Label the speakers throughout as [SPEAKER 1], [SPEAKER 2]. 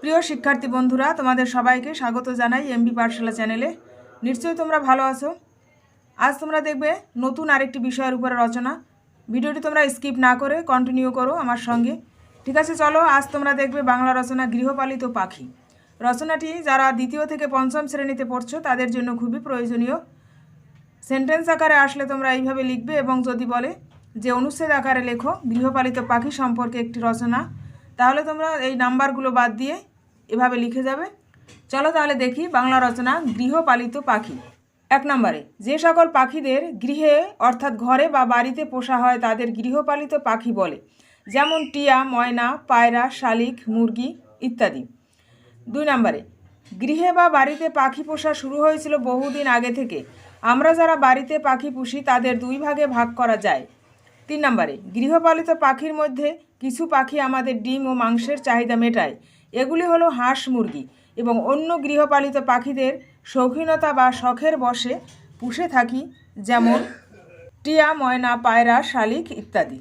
[SPEAKER 1] প্রিয় শিক্ষার্থী বন্ধুরা, তোমাদের সবাইকে স্বাগত জানাই এমবি পাঠশালা চ্যানেলে। নিশ্চয়ই তোমরা ভালো আছো। আজ তোমরা দেখবে নতুন আরেকটি বিষয়ের উপরে রচনা। ভিডিওটি তোমরা স্কিপ না করে কন্টিনিউ করো আমার সঙ্গে। ঠিক আছে, চলো, আজ তোমরা দেখবে বাংলা রচনা গৃহপালিত পাখি। রচনাটি যারা দ্বিতীয় থেকে পঞ্চম শ্রেণীতে পড়ছো, তাদের জন্য খুবই প্রয়োজনীয়। সেন্টেন্স আকারে আসলে তোমরা এইভাবে লিখবে এবং যদি বলে যে অনুচ্ছেদ আকারে লেখো গৃহপালিত পাখি সম্পর্কে একটি রচনা, তাহলে তোমরা এই নাম্বারগুলো বাদ দিয়ে এভাবে লিখে যাবে। চলো তাহলে দেখি বাংলা রচনা, গৃহপালিত পাখি। এক নম্বরে, যে সকল পাখিদের গৃহে, অর্থাৎ ঘরে বা বাড়িতে পোষা হয়, তাদের গৃহপালিত পাখি বলে। যেমন টিয়া, ময়না, পায়রা, শালিক, মুরগি ইত্যাদি। দুই নম্বরে, গৃহে বা বাড়িতে পাখি পোষা শুরু হয়েছিল বহুদিন আগে থেকে। আমরা যারা বাড়িতে পাখি পুষি, তাদের দুই ভাগে ভাগ করা যায়। তিন নম্বরে, গৃহপালিত পাখির মধ্যে কিছু পাখি আমাদের ডিম ও মাংসের চাহিদা মেটায়। এগুলি হলো হাঁস মুরগি এবং অন্য গৃহপালিত পাখিদের শৌখিনতা বা শখের বশে পুষে থাকি, যেমন টিয়া, ময়না, পায়রা, শালিক ইত্যাদি।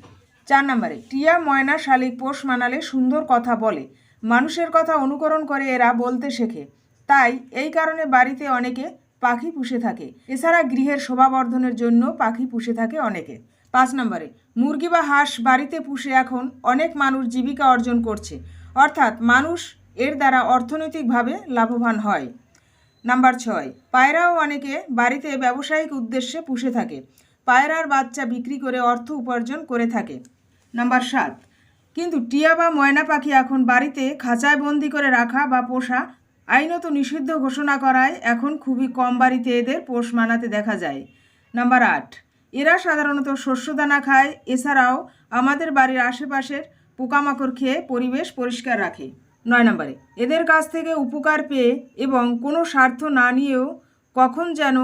[SPEAKER 1] চার নম্বরে, টিয়া, ময়না, শালিক পোষ মানালে সুন্দর কথা বলে, মানুষের কথা অনুকরণ করে এরা বলতে শেখে। তাই এই কারণে বাড়িতে অনেকে পাখি পুষে থাকে। এছাড়া গৃহের শোভাবর্ধনের জন্য পাখি পুষে থাকে অনেকে। পাঁচ নম্বরে, মুরগি বা হাঁস বাড়িতে পুষে এখন অনেক মানুষ জীবিকা অর্জন করছে। অর্থাৎ মানুষ এর দ্বারা অর্থনৈতিকভাবে লাভবান হয়। নাম্বার ছয়, পায়রাও অনেকে বাড়িতে ব্যবসায়িক উদ্দেশ্যে পুষে থাকে। পায়রার বাচ্চা বিক্রি করে অর্থ উপার্জন করে থাকে। নাম্বার সাত, কিন্তু টিয়া বা ময়না পাখি এখন বাড়িতে খাঁচায় বন্দি করে রাখা বা পোষা আইনত নিষিদ্ধ ঘোষণা করায় এখন খুবই কম বাড়িতে এদের পোষ মানাতে দেখা যায়। নাম্বার আট এরা সাধারণত শস্যদানা খায়। এছাড়াও আমাদের বাড়ির আশেপাশের পোকামাকড় খেয়ে পরিবেশ পরিষ্কার রাখে। নয় নম্বরে, এদের কাছ থেকে উপকার পেয়ে এবং কোনো স্বার্থ না নিয়েও কখন যেন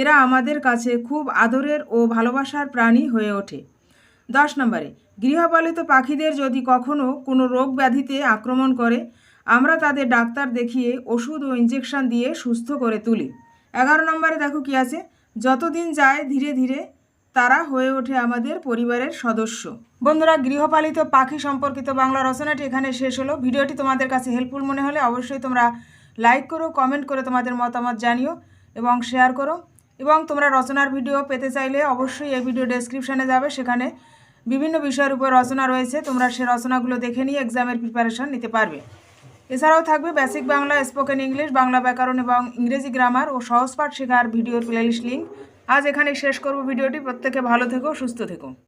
[SPEAKER 1] এরা আমাদের কাছে খুব আদরের ও ভালোবাসার প্রাণী হয়ে ওঠে। দশ নম্বরে, গৃহপালিত পাখিদের যদি কখনো কোনো রোগ ব্যাধিতে আক্রমণ করে, আমরা তাদের ডাক্তার দেখিয়ে ওষুধ ও ইঞ্জেকশন দিয়ে সুস্থ করে তুলি। এগারো নম্বরে দেখো কি আছে, যতদিন যায় ধীরে ধীরে তারা হয়ে ওঠে আমাদের পরিবারের সদস্য। বন্ধুরা, গৃহপালিত পাখি সম্পর্কিত বাংলা রচনাটি এখানে শেষ হলো। ভিডিওটি তোমাদের কাছে হেল্পফুল মনে হলে অবশ্যই তোমরা লাইক করো কমেন্ট করে তোমাদের মতামত জানিও এবং শেয়ার করো। এবং তোমরা রচনার ভিডিও পেতে চাইলে অবশ্যই এই ভিডিও ডেসক্রিপশানে যাবে। সেখানে বিভিন্ন বিষয়ের উপর রচনা রয়েছে। তোমরা সে রচনাগুলো দেখে নিয়ে এক্সামের প্রিপারেশন নিতে পারবে। এছাড়াও থাকবে basic Bangla spoken English Bangla ব্যাকরণ এবং ইংরেজি গ্রামার ও সহজপাঠ শেখার ভিডিওর প্লেলিস্ট লিঙ্ক আজ এখানে শেষ করব ভিডিওটি। প্রত্যেকে ভালো থেকো সুস্থ থেকো।